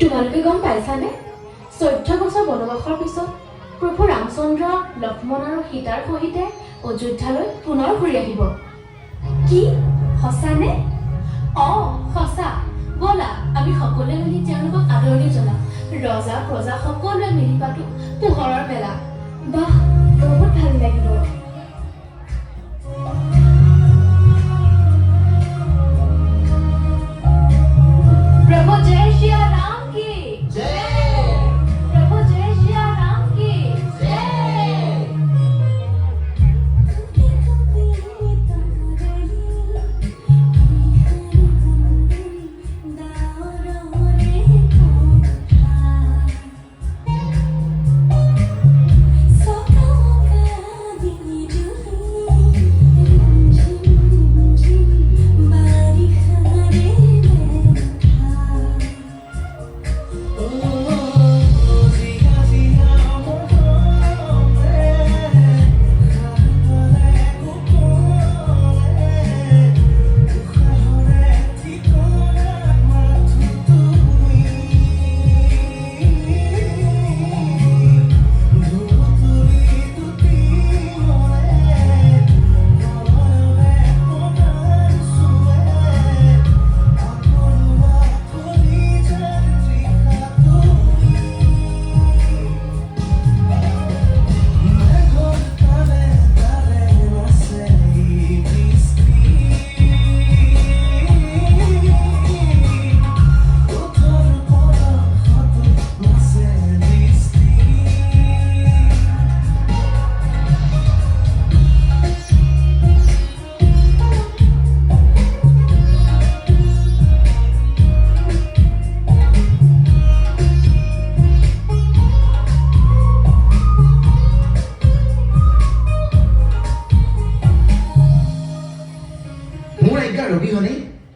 তোমালোকে গম পাইছানে? চৈধ্য বছৰ বনবাসৰ পিছত প্ৰভু ৰামচন্দ্ৰ লক্ষ্মণ আৰু সীতাৰ সহিতে অযোধ্যালৈ পুনৰ ঘূৰি আহিব। কি? সঁচানে? অঁ সঁচা। ব'লা আমি সকলোৱে মিলি তেওঁলোকক আদৰণি জনাম। ৰজা প্ৰজা সকলোৱে মিলি পাতো পোহৰৰ মেলা। বাহ!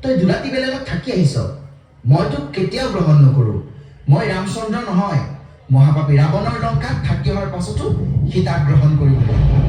তই দুৰাতি বেলেগত থাকি আহিছ। মই তোক কেতিয়াও গ্ৰহণ নকৰোঁ। মই ৰামচন্দ্ৰ নহয়। মহাপাপী ৰাৱণৰ লংকাত থাকি অহাৰ পাছতো সীতাক গ্ৰহণ কৰিবলৈ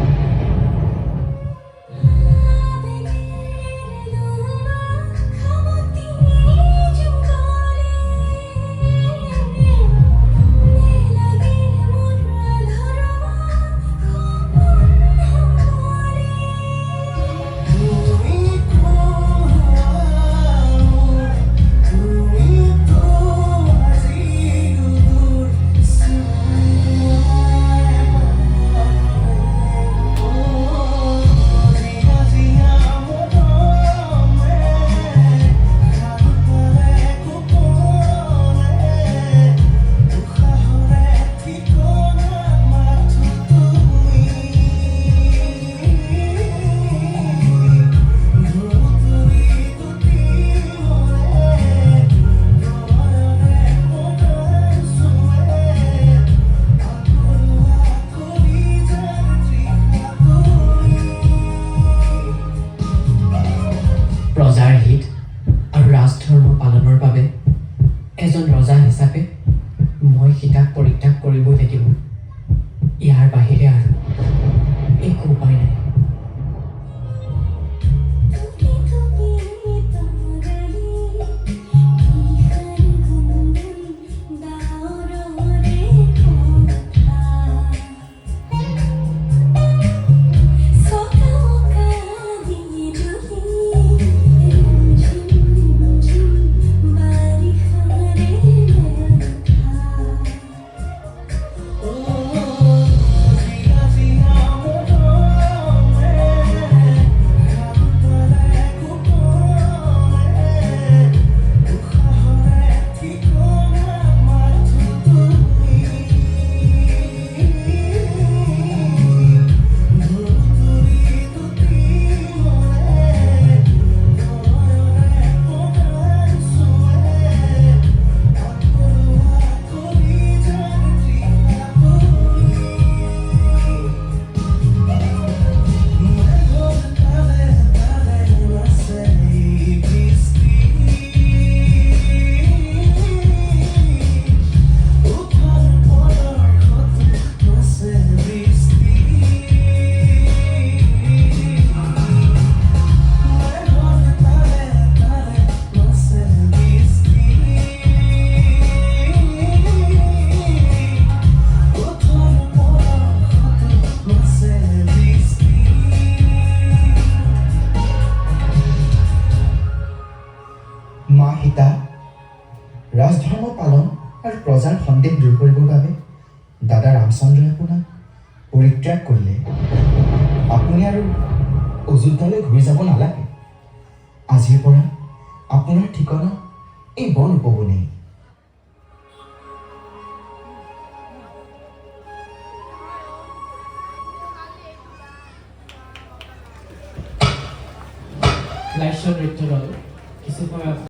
এজন ৰজা হিচাপে মই সীতাক পৰিত্যাগ কৰিবই লাগিব। ইয়াৰ বাহিৰে আৰু একো উপায় নাই। মা, সীতা, ৰাজধৰ্ম পালন আৰু প্ৰজাৰ সন্দেহ দূৰ কৰিবৰ বাবে দাদা রামচন্দ্র আপোনাক পৰিত্যাগ করলে আপুনি আৰু অযোধ্যালৈ ঘূৰি যাব নালাগে। আজিৰ পৰা আপোনাৰ ঠিকনা এই বন উপবনেই। নৃত্য দল কিছু